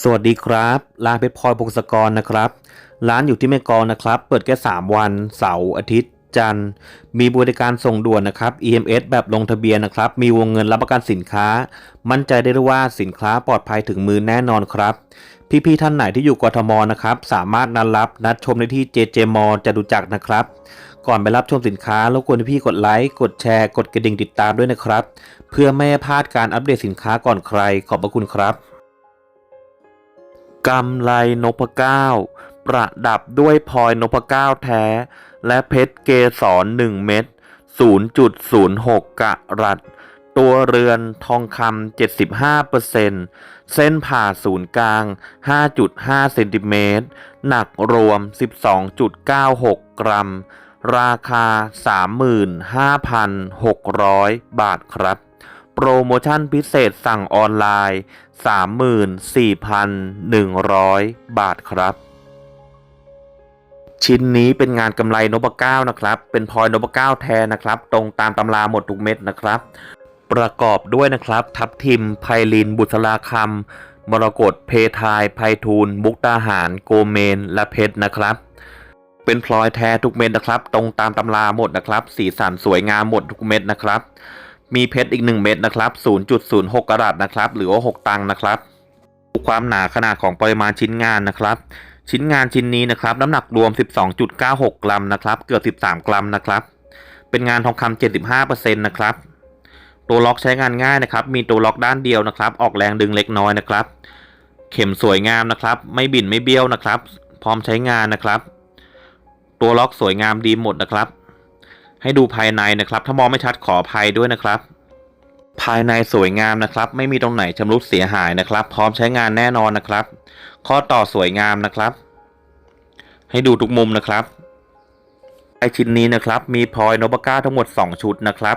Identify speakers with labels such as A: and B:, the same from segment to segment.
A: สวัสดีครับร้านเพชรพลอยพงศกรนะครับ ร้านอยู่ที่แม่กองนะครับ เปิดแค่ 3 วัน เสาร์อาทิตย์ จันทร์ มีบริการส่งด่วนนะครับ EMS แบบลงทะเบียนนะครับ มีวงเงินรับประกันสินค้า มั่นใจได้เลยว่าสินค้าปลอดภัยถึงมือแน่นอนครับ พี่ๆท่านไหนที่อยู่กทมนะครับ สามารถนัดรับนัดชมได้ที่ JJ m จะดูจักรนะครับก่อนไปรับชมสินค้ารบกวนพี่กดไลค์ กดแชร์ กดกระดิ่งติดตามด้วยนะครับ เพื่อไม่ให้พลาดการอัปเดตสินค้าก่อนใคร ขอบพระคุณครับ กำไลนพเก้า ประดับด้วยพลอยนพเก้าแท้ และเพชรเกสร1เม็ด0.06 กะรัตตัวเรือนทองคำ 75%เส้นผ่าศูนย์กลาง 5.5 เซนติเมตร หนักรวม 12.96 กรัม ราคา 35,600 บาทครับ รโมชั่นพิเศษสั่งออนไลน์ 34,100 บาทครับ ชิ้นนี้เป็นงานกำไรนพเก้านะครับ เป็นพลอยนพเก้าแท้นะครับ ตรงตามตำราหมดทุกเม็ดนะครับ ประกอบด้วยนะครับ ทับทิมไพลิน บุษราคำมรกตเพทายไพทูลมุกดาหาร โกเมน และเพชรนะครับเป็นพลอยแท้ทุกเม็ดนะครับ ตรงตามตำราหมดนะครับ สีสันสวยงามหมดทุกเม็ดนะครับ มีเพชรอีก 1 เม็ดนะครับ 0.06 กรัตนะครับ หรือว่า 6 ตังค์นะครับความหนาขนาดของปริมาณชิ้นงานนะครับ ชิ้นงานชิ้นนี้นะครับ น้ำหนักรวม 12.96 กรัมนะครับ เกือบ 13 กรัมนะครับ เป็นงานทองคำ75%นะครับ ตัวล็อกใช้งานง่ายนะครับ มีตัวล็อกด้านเดียวนะครับ ออกแรงดึงเล็กน้อยนะครับ เข็มสวยงามนะครับ ไม่บิ่นไม่เบี้ยวนะครับ พร้อมใช้งานนะครับ ตัวล็อกสวยงามดีหมดนะครับ ให้ดูภายในนะครับ ถ้ามองไม่ชัดขออภัยด้วยนะครับ ภายในสวยงามนะครับ ไม่มีตรงไหนชำรุดเสียหายนะครับ พร้อมใช้งานแน่นอนนะครับ ข้อต่อสวยงามนะครับ ให้ดูทุกมุมนะครับไอชิ้นนี้นะครับ มีพลอยโนพก้าทั้งหมด 2 ชุดนะครับ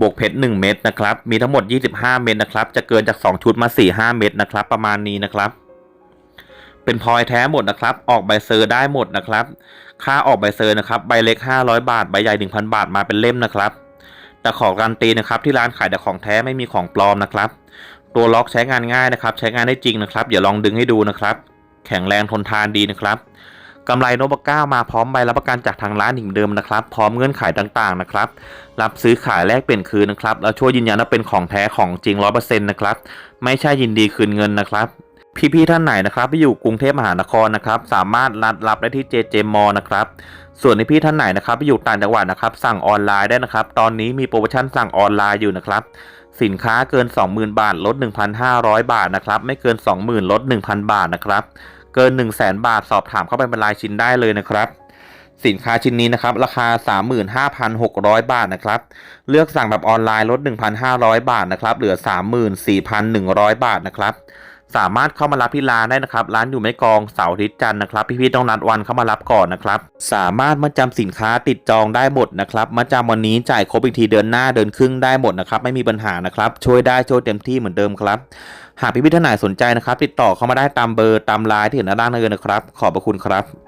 A: บวกเพชร1เม็ดนะครับ มีทั้งหมด 25 เม็ดนะครับ จะเกินจาก 2 ชุดมา 4-5 เม็ดนะครับ ประมาณนี้นะครับ เป็นพลอยแท้หมดนะครับ ออกใบเซอร์ได้หมดนะครับ ค่าออกใบเซอร์นะครับ ใบเล็ก 500 บาท ใบใหญ่ 1,000 บาทมาเป็นเล่มนะครับ แต่ขอการันตีนะครับ ที่ร้านขายแต่ของแท้ไม่มีของปลอมนะครับ ตัวล็อกใช้งานง่ายนะครับ ใช้งานได้จริงนะครับ อย่าลองดึงให้ดูนะครับ แข็งแรงทนทานดีนะครับกำไรโนบะก้ามาพร้อมใบรับประกันจากทางร้านอีกเดิมนะครับ พร้อมเงื่อนไขต่างๆนะครับ รับซื้อขายแลกเปลี่ยนคืนนะครับ แล้วช่วยยืนยันว่าเป็นของแท้ของจริงร้อเปอร์เซ็นต์นะครับ ไม่ใช่ยินดีคืนเงินนะครับ พี่ๆท่านไหนนะครับที่อยู่กรุงเทพมหานครนะครับ สามารถรับรับได้ที่เจเจมอนะครับ ส่วนในพี่ท่านไหนนะครับที่อยู่ต่างจังหวัดนะครับ สั่งออนไลน์ได้นะครับ ตอนนี้มีโปรโมชั่นสั่งออนไลน์อยู่นะครับ สินค้าเกิน 20,000 บาทลด 1,500 บาทนะครับ ไม่เกิน 20,000ลด 1,000 บาทนะครับ เกิน 100,000 บาทสอบถามเข้าไปเป็นรายชิ้นได้เลยนะครับสินค้าชิ้นนี้นะครับ ราคา 35,600 บาทนะครับ เลือกสั่งแบบออนไลน์ลด 1,500 บาทนะครับ เหลือ 34,100 บาทนะครับ สามารถเข้ามารับที่ร้านได้นะครับ ร้านอยู่ไม่กองเสาร์อาทิตย์จันทร์นะครับ พี่ๆต้องนัดวันเข้ามารับก่อนนะครับ สามารถมาจำสินค้าติดจองได้หมดนะครับมาจำวันนี้จ่ายครบอีกทีเดือนหน้าเดือนครึ่งได้หมดนะครับ ไม่มีปัญหานะครับ ช่วยได้ช่วยเต็มที่เหมือนเดิมครับหากพี่ๆท่านไหนสนใจนะครับ ติดต่อเข้ามาได้ตามเบอร์ตามไลน์ที่เห็นหน้าด้านเลยนะครับ ขอบพระคุณครับ